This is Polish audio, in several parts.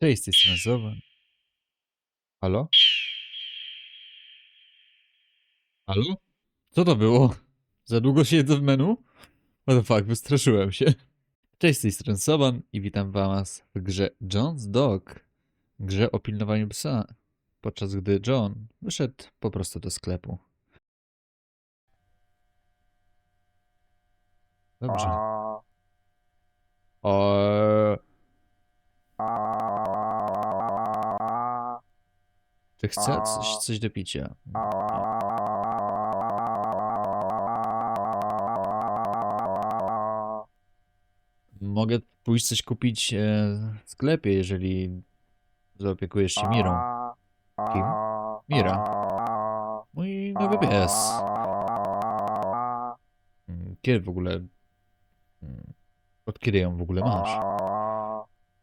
Cześć, strony Zoban. Halo? Halo? Co to było? Za długo siedzę w menu? What the fuck, wystraszyłem się. Cześć, z tej strony Soban i witam was w grze John's Dog. Grze o pilnowaniu psa, podczas gdy John wyszedł po prostu do sklepu. Dobrze. O... Czy chce coś, coś do picia? Mogę pójść coś kupić e, w sklepie, jeżeli zaopiekujesz się Mirą. Kim? Mira. Mój nowy pies. Mm, Kiedy w ogóle... mm, Od kiedy ją w ogóle masz?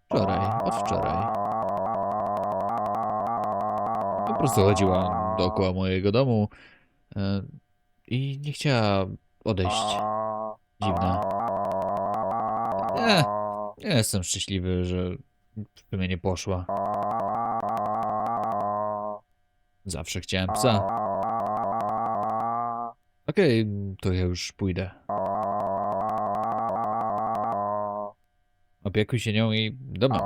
Wczoraj, od wczoraj. Po prostu chodziła dookoła mojego domu e, i nie chciała odejść. Dziwna. Nie, nie jestem szczęśliwy, że w sumie nie poszła. Zawsze chciałem psa. Okej, to ja już pójdę. Opiekuj się nią i domem.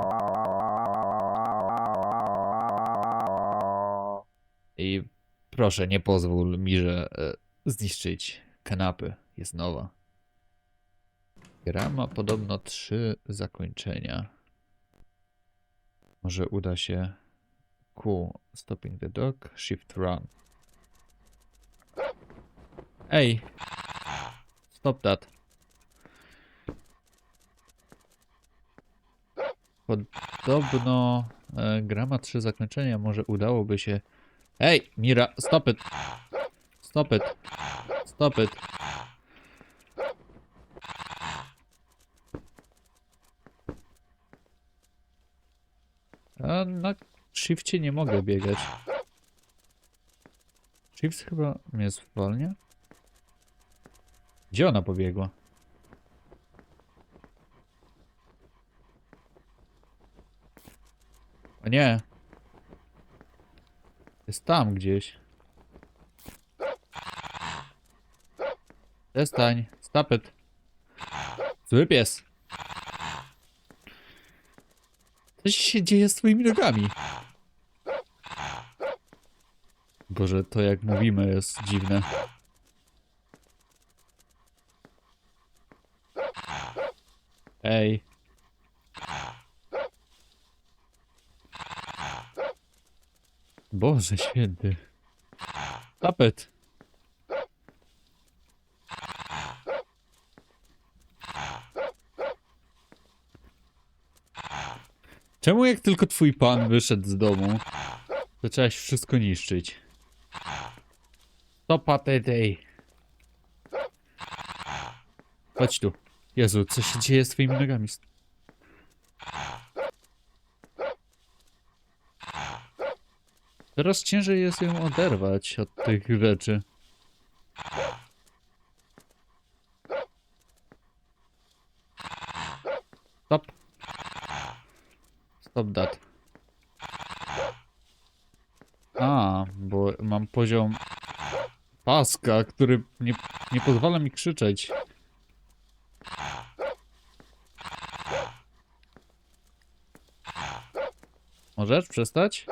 I proszę, nie pozwól Mirze e, zniszczyć kanapy. Jest nowa. Gra ma podobno trzy zakończenia. Może uda się Q. Stopping the dog. Shift run. Ej! Stop that. Podobno e, gra ma trzy zakończenia. Może udałoby się... Ej! Mira! Stop it! Stop it! Stop it! A na shifcie nie mogę biegać. Shift chyba mnie zwolnia? Gdzie ona pobiegła? O nie. Jest tam gdzieś. Przestań. Stop it. Zły pies. Co się dzieje z twoimi nogami? Boże, to jak mówimy jest dziwne. Ej. Boże święty. Tapet. Czemu jak tylko twój pan wyszedł z domu, zaczęłaś wszystko niszczyć? Stopa tej. Chodź tu. Jezu, co się dzieje z twoimi nogami? Teraz ciężej jest ją oderwać od tych rzeczy. Stop. Stop that. A, bo mam poziom paska, który nie, nie pozwala mi krzyczeć. Możesz przestać?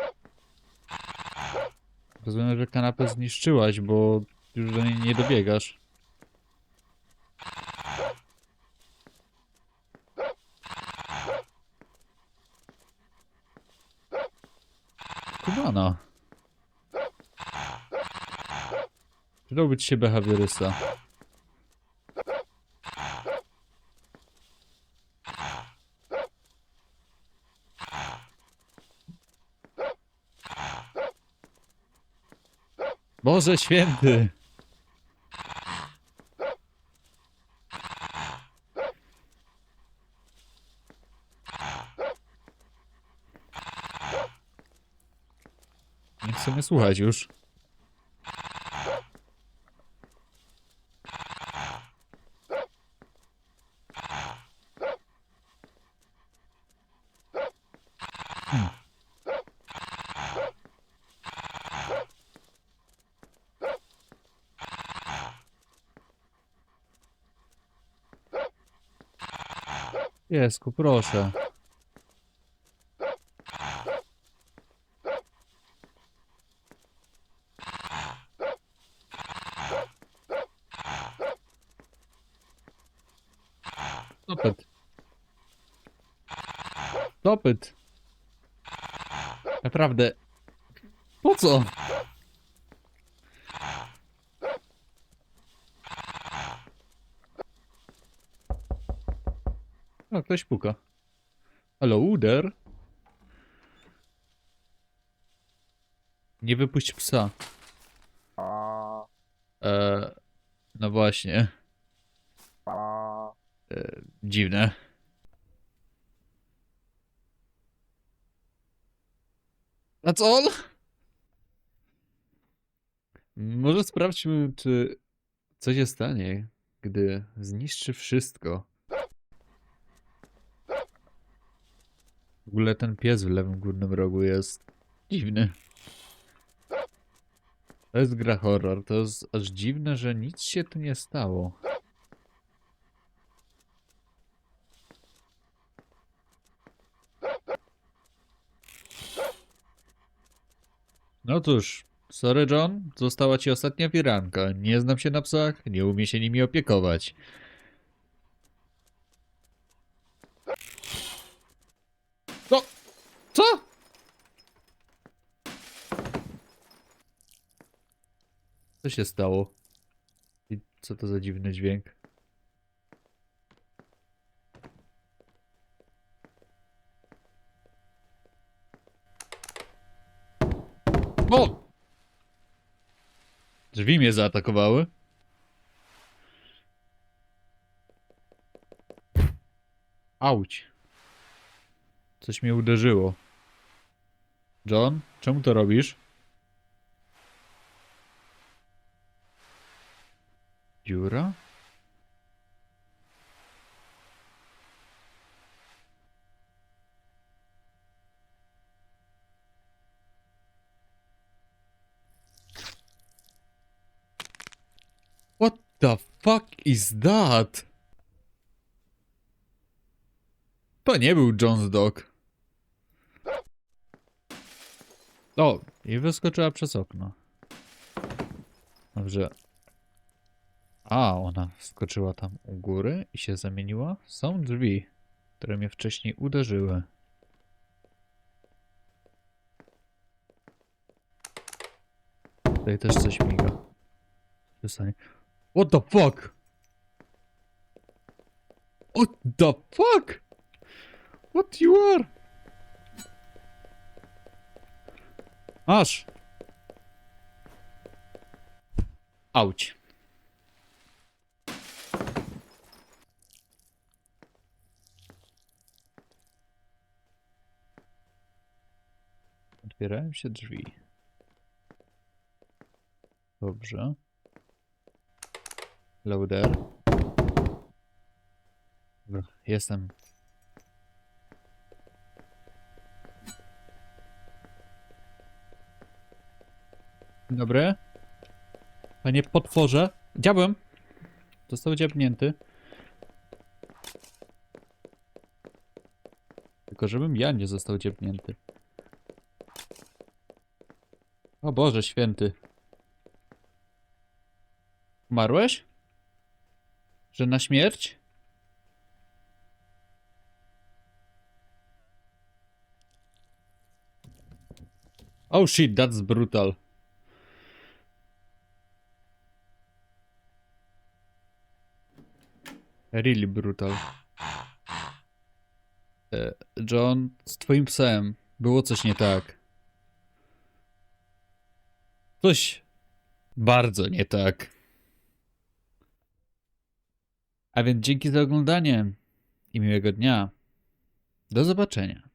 Rozumiem, że kanapę zniszczyłaś, bo już do niej nie dobiegasz. Kubana. Przydałby ci się behawiorysta. Boże święty! Nie chcę mnie słuchać już. Piesku, proszę. Stop it. Naprawdę. Po co? O, ktoś puka. Hello, Uder. Nie wypuść psa. E, no właśnie. E, dziwne. That's all? Może sprawdźmy, czy co się stanie, gdy zniszczy wszystko. W ogóle ten pies w lewym górnym rogu jest dziwny. To jest gra horror. To jest aż dziwne, że nic się tu nie stało. No cóż, sorry John, została ci ostatnia firanka. Nie znam się na psach, nie umie się nimi opiekować. No, co? Co się stało? I co to za dziwny dźwięk? O! Drzwi mnie zaatakowały. Auć. Coś mnie uderzyło. John, czemu to robisz? Dziura? What the fuck is that? To nie był John's dog. O, i wyskoczyła przez okno. Dobrze. A, ona wskoczyła tam u góry i się zamieniła. Są drzwi, które mnie wcześniej uderzyły. Tutaj też coś miga. Przestań. What the fuck? What the fuck? What you are? Masz. Auć. Otwierają się drzwi. Dobrze. Loader. Dobra, jestem. Dzień Dobry. Panie potworze. Dziabłem. Został dziabnięty. Tylko żebym ja nie został dziabnięty. O Boże święty. Umarłeś? Że na śmierć? Oh shit, that's brutal. Really brutal. E, John, z twoim psem było coś nie tak. Coś bardzo nie tak. A więc dzięki za oglądanie i miłego dnia. Do zobaczenia.